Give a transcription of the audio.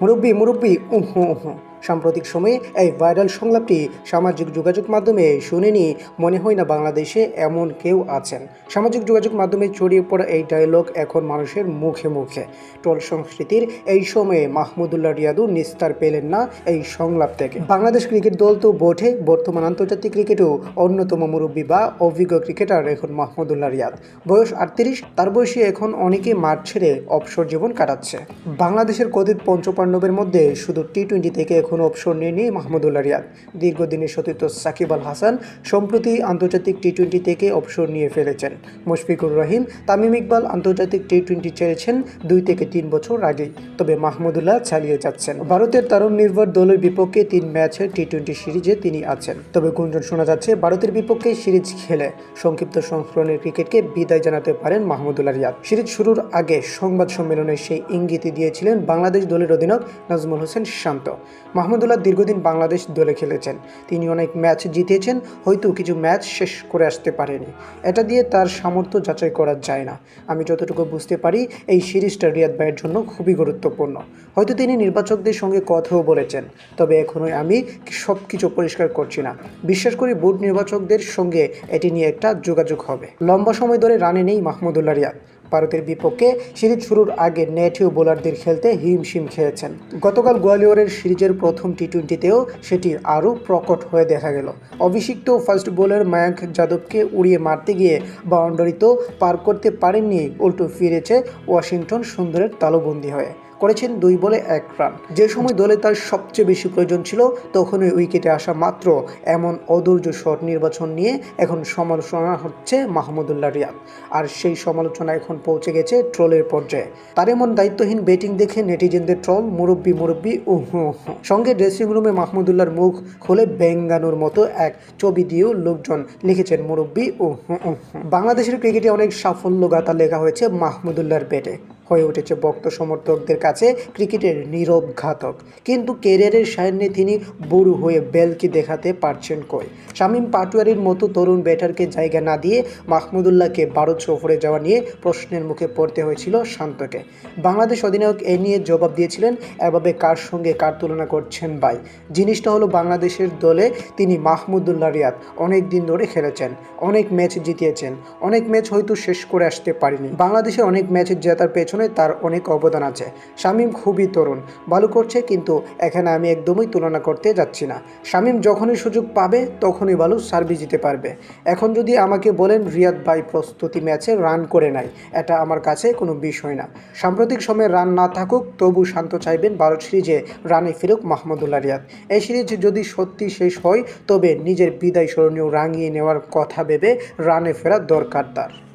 মুরব্বী মুরব্বী উহু উহু সাম্প্রতিক সময়ে এই ভাইরাল সংলাপটি সামাজিক যোগাযোগ মাধ্যমে শুনেনি, মনে হয় না বাংলাদেশে এমন কেউ আছেন। সামাজিক যোগাযোগ মাধ্যমে ছড়িয়ে পড়া এই ডায়লগ এখন মানুষের মুখে মুখে। টোল সংস্কৃতির এই সময়ে মাহমুদুল্লাহ রিয়াদু নিস্তার পেলেন না এই সংলাপ থেকে। বাংলাদেশ ক্রিকেট দল তো বটে, বর্তমান আন্তর্জাতিক ক্রিকেটেও অন্যতম মুরব্বী বা অভিজ্ঞ ক্রিকেটার এখন মাহমুদুল্লাহ রিয়াদ। বয়স আটত্রিশ, তার বয়সী এখন অনেকে মাঠ ছেড়ে অবসর জীবন কাটাচ্ছে। বাংলাদেশের কথিত পঞ্চপাণ্ডবের মধ্যে শুধু টি টোয়েন্টি থেকে এখন অবসর নেয়নি মাহমুদুল্লাহ রিয়াদ। দীর্ঘদিনের সতীর্থ সাকিব আল হাসান সম্প্রতি আন্তর্জাতিক টি টোয়েন্টি থেকে অবসর নিয়ে ফেলেছেন। মুশফিকুর রহিম, তামিম ইকবাল আন্তর্জাতিক টি টোয়েন্টি ছেড়েছেন দুই থেকে তিন বছর আগেই। তবে মাহমুদুল্লাহ চালিয়ে যাচ্ছেন। ভারতের তারুণ নির্ভর দলের বিপক্ষে তিন ম্যাচের টি টোয়েন্টি সিরিজে তিনি আছেন। তবে গুঞ্জন শোনা যাচ্ছে, ভারতের বিপক্ষে সিরিজ খেলে সংক্ষিপ্ত সংস্করণের ক্রিকেটকে বিদায় জানাতে পারেন মাহমুদুল্লাহ রিয়াদ। সিরিজ শুরুর আগে সংবাদ সম্মেলনে সেই ইঙ্গিতই দিয়েছিলেন বাংলাদেশ দলের অধিনায়ক নাজমুল হোসেন শান্ত। মাহমুদুল্লাহ দীর্ঘদিন বাংলাদেশ দলে খেলেছেন। তিনি অনেক ম্যাচ জিতিয়েছেন হয়তো কিছু ম্যাচ শেষ করে আসতে পারেনি। এটা দিয়ে তার সামর্থ্য যাচাই করা যায় না। আমি যতটুকু বুঝতে পারি, এই সিরিজটা রিয়াদ ভাইয়ের জন্য খুবই গুরুত্বপূর্ণ। হয়তো তিনি নির্বাচকদের সঙ্গে কথাও বলেছেন, তবে এখনোই আমি সব কিছু পরিষ্কার করছি না। বিশ্বাস করি বোর্ড নির্বাচকদের সঙ্গে এটি নিয়ে একটা যোগাযোগ হবে। লম্বা সময় ধরে রানে নেই মাহমুদুল্লাহ রিয়াদ। ভারতের বিপক্ষে সিরিজ শুরুর আগে নেটিও বোলারদের খেলতে হিমশিম খেয়েছেন। গতকাল গোয়ালিয়রের সিরিজের প্রথম টি টোয়েন্টিতেও সেটি আরও প্রকট হয়ে দেখা গেল। অভিষিক্ত ফার্স্ট বোলার মায়াঙ্ক যাদবকে উড়িয়ে মারতে গিয়ে বাউন্ডারি তো পার করতে পারেননি, উল্টো ফিরেছে ওয়াশিংটন সুন্দরের তালুবন্দি হয়ে। করেছেন দুই বলে এক রান যে সময় দলে তার সবচেয়ে বেশি প্রয়োজন ছিল, তখনই উইকেটে আসা মাত্র এমন অধৈর্য শট নির্বাচন নিয়ে এখন সমালোচনা হচ্ছে মাহমুদুল্লাহ রিয়াদ আর সেই সমালোচনা এখন পৌঁছে গেছে ট্রোলের পর্যায়ে তার এমন দায়িত্বহীন ব্যাটিং দেখে নেটিজেনদের ট্রল মুরব্বী মুরব্বী উহু। সঙ্গে ড্রেসিং রুমে মাহমুদুল্লাহর মুখ খুলে বেঙ্গানোর মতো এক ছবি দিয়েও লোকজন লিখেছেন মুরব্বী উহু। বাংলাদেশের ক্রিকেটে অনেক সাফল্য গাথা লেখা হয়েছে মাহমুদুল্লাহর ব্যাটে হয়ে উঠেছে ভক্ত সমর্থকদের কাছে ক্রিকেটের নীরব ঘাতক। কিন্তু কেরিয়ারের সামনে তিনি বুড়ো হয়ে বেলকে দেখাতে পারছেন কই? শামীম পাটোয়ারির মতো তরুণ ব্যাটারকে জায়গা না দিয়ে মাহমুদুল্লাহকে ভারত সফরে যাওয়া নিয়ে প্রশ্নের মুখে পড়তে হয়েছিল শান্তকে। বাংলাদেশ অধিনায়ক এ নিয়ে জবাব দিয়েছিলেন, এভাবে কার সঙ্গে কার তুলনা করছেন ভাই? জিনিসটা হলো বাংলাদেশের দলে তিনি মাহমুদুল্লাহ রিয়াদ। অনেক দিন ধরে খেলেছেন, অনেক ম্যাচ জিতিয়েছেন, অনেক ম্যাচ হয়তো শেষ করে আসতে পারেনি। বাংলাদেশের অনেক ম্যাচ জেতার পেছনে তার অনেক অবদান আছে। শামীম খুবই তরুণ। ভালো করছে কিন্তু এখানে আমি একদমই তুলনা করতে যাচ্ছি না। শামীম যখনই সুযোগ পাবে, তখনই ভালো সার্ভিস দিতে পারবে। এখন যদি আমাকে বলেন, রিয়াদ ভাই প্রস্তুতি ম্যাচে রান করে নাই। এটা আমার কাছে কোনো বিষয় না। সাম্প্রতিক সময়ে রান না থাকুক, তবু শান্ত চাইবেন ভারত সিরিজে রানে ফিরুক মাহমুদুল্লাহ রিয়াদ। এই সিরিজ যদি সত্যি শেষ হয়, তবে নিজের বিদায় স্মরণীয় রাঙিয়ে নেওয়ার কথা ভেবে রানে ফেরার দরকার তার।